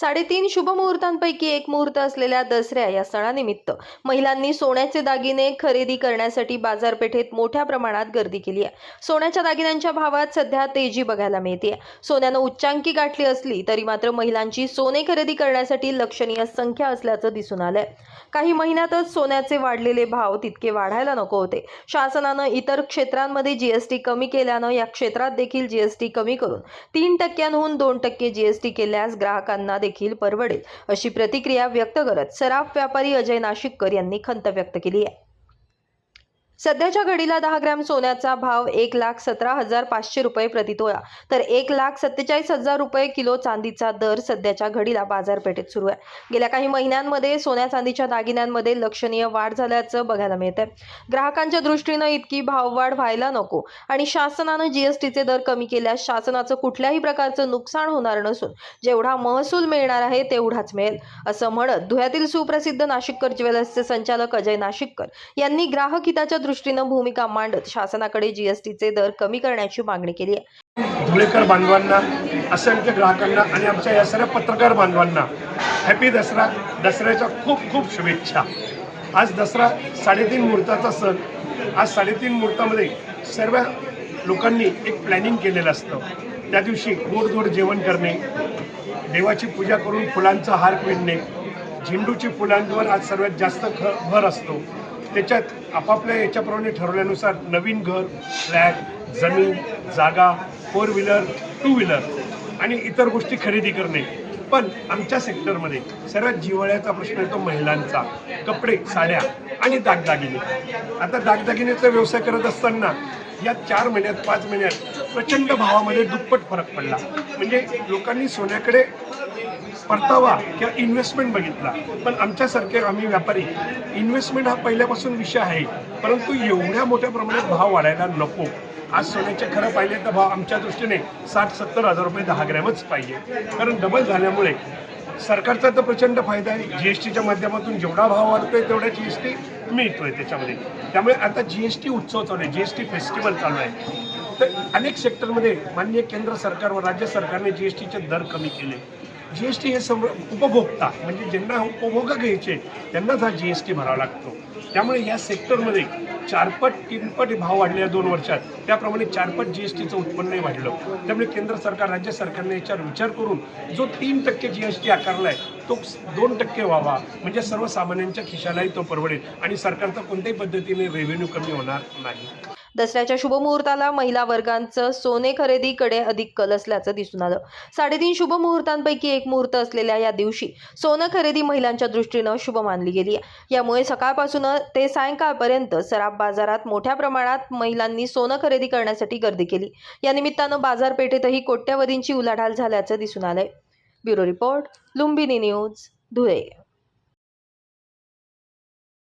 साडेतीन शुभमुहूर्तांपैकी एक मुहूर्त असलेल्या दसऱ्या या सणानिमित्त महिलांनी सोन्याचे दागिने खरेदी करण्यासाठी बाजारपेठेत मोठ्या प्रमाणात गर्दी केली आहे. सोन्याच्या दागिन्यांच्या भावात सध्या तेजी बघायला मिळते सोन्यानं उच्चांकी गाठली असली तरी मात्र महिलांची सोने खरेदी करण्यासाठी लक्षणीय संख्या असल्याचं दिसून आलंय. काही महिन्यातच सोन्याचे वाढलेले भाव तितके वाढायला नको होते. शासनानं इतर क्षेत्रांमध्ये जीएसटी कमी केल्यानं या क्षेत्रात देखील जीएसटी कमी करून तीन टक्क्यांहून दोन टक्के जीएसटी केल्यास ग्राहकांना देखील परवडेल अशी प्रतिक्रिया व्यक्त करत सराफ व्यापारी अजय नाशिककर यांनी खंत व्यक्त केली आहे. सध्याच्या घडीला दहा ग्रॅम सोन्याचा भाव एक लाख सतरा हजार पाचशे रुपये प्रतितोळा तर एक लाख सत्तेचाळीस हजार रुपये किलो चांदीचा दर सध्याच्या घडीला बाजारपेठेत सुरू आहे. गेल्या काही महिन्यांमध्ये सोन्या चांदीच्या दागिन्यांमध्ये लक्षणीय वाढ झाल्याचं बघायला मिळतंय. ग्राहकांच्या दृष्टीनं इतकी भाववाढ व्हायला नको आणि शासनानं जीएसटीचे दर कमी केल्यास शासनाचं कुठल्याही प्रकारचं नुकसान होणार नसून जेवढा महसूल मिळणार आहे तेवढाच मिळेल असं म्हणत धुळ्यातील सुप्रसिद्ध नाशिककर ज्वेलर्सचे संचालक अजय नाशिककर यांनी ग्राहक हिताच्या दृष्टीनं भूमिका मांडत शासनाकडे जीएसटीचे दर कमी करण्याची मागणी केली आहे. धुळेकर बांधवांना असंख्य ग्राहकांना आणि आमच्या या सर्व पत्रकार बांधवांना हॅपी दसरा दसऱ्याच्या खूप खूप शुभेच्छा. आज दसरा साडेतीन मुहूर्ताचा सण. आज साडेतीन मुहूर्तामध्ये सर्व लोकांनी एक प्लॅनिंग केलेलं असतं. त्या दिवशी गोड जेवण करणे देवाची पूजा करून फुलांचा हार पिडणे झेंडूची फुलांवर आज सर्वात जास्त ख भर असतो. त्याच्यात आपापल्या याच्याप्रमाणे ठरवल्यानुसार नवीन घर फ्लॅट जमीन जागा फोर व्हीलर टू व्हीलर आणि इतर गोष्टी खरेदी करणे. पण आमच्या सेक्टरमध्ये सर्वात जिव्हाळ्याचा प्रश्न येतो महिलांचा. कपडे साड्या आणि दागदागिने. आता दागदागिनेचा व्यवसाय करत असताना या चार महिन्यात पाच महिन्यात प्रचंड भावामध्ये दुप्पट फरक पडला. म्हणजे लोकांनी सोन्याकडे परतावा किंवा इन्व्हेस्टमेंट बघितला. पण आमच्यासारखे आम्ही व्यापारी इन्व्हेस्टमेंट हा पहिल्यापासून विषय आहे. परंतु एवढ्या मोठ्या प्रमाणात भाव वाढायला नको. आज सोन्याचे खरं पाहिले तर भाव आमच्या दृष्टीने साठ सत्तर हजार रुपये दहा ग्रॅमच पाहिजे. कारण डबल झाल्यामुळे सरकारचा तर प्रचंड फायदा आहे. जी एस टीच्या माध्यमातून जेवढा भाव वाढतोय तेवढा जी एस टी मिळतोय त्याच्यामध्ये. त्यामुळे आता जी एस टी उत्सव चालू आहे. जी एस टी फेस्टिवल चालू आहे. तर अनेक सेक्टरमध्ये माननीय केंद्र सरकार व राज्य सरकारने जी एस टीचे दर कमी केले. जी एस टी हे सम उपभोक्ता म्हणजे ज्यांना उपभोग घ्यायचे त्यांनाच हा जी एस टी भरावा लागतो. त्यामुळे या सेक्टरमध्ये चारपट तीनपट भाव वाढले दोन वर्षात. त्याप्रमाणे चारपट जी एस टीचं उत्पन्नही वाढलं. त्यामुळे केंद्र सरकार राज्य सरकारने याच्यावर विचार करून जो तीन टक्के जी एस टी आकारला आहे तो दोन टक्के व्हावा. म्हणजे सर्वसामान्यांच्या खिशालाही तो परवडेल. आणि सरकारचा कोणत्याही पद्धतीने रेव्हेन्यू कमी होणार नाही. दसऱ्याच्या शुभमुहूर्ताला महिला वर्गांचं सोने खरेदीकडे अधिक कल असल्याचं दिसून आलं. साडेतीन शुभमुहूर्तांपैकी एक मुहूर्त असलेल्या या दिवशी सोनं खरेदी महिलांच्या दृष्टीनं शुभ मानली गेली आहे. यामुळे सकाळपासून ते सायंकाळपर्यंत सराफ बाजारात मोठ्या प्रमाणात महिलांनी सोनं खरेदी करण्यासाठी गर्दी केली. या निमित्तानं बाजारपेठेतही कोट्यवधींची उलाढाल झाल्याचं दिसून आलंय. Bureau report Lumbini news Dhule.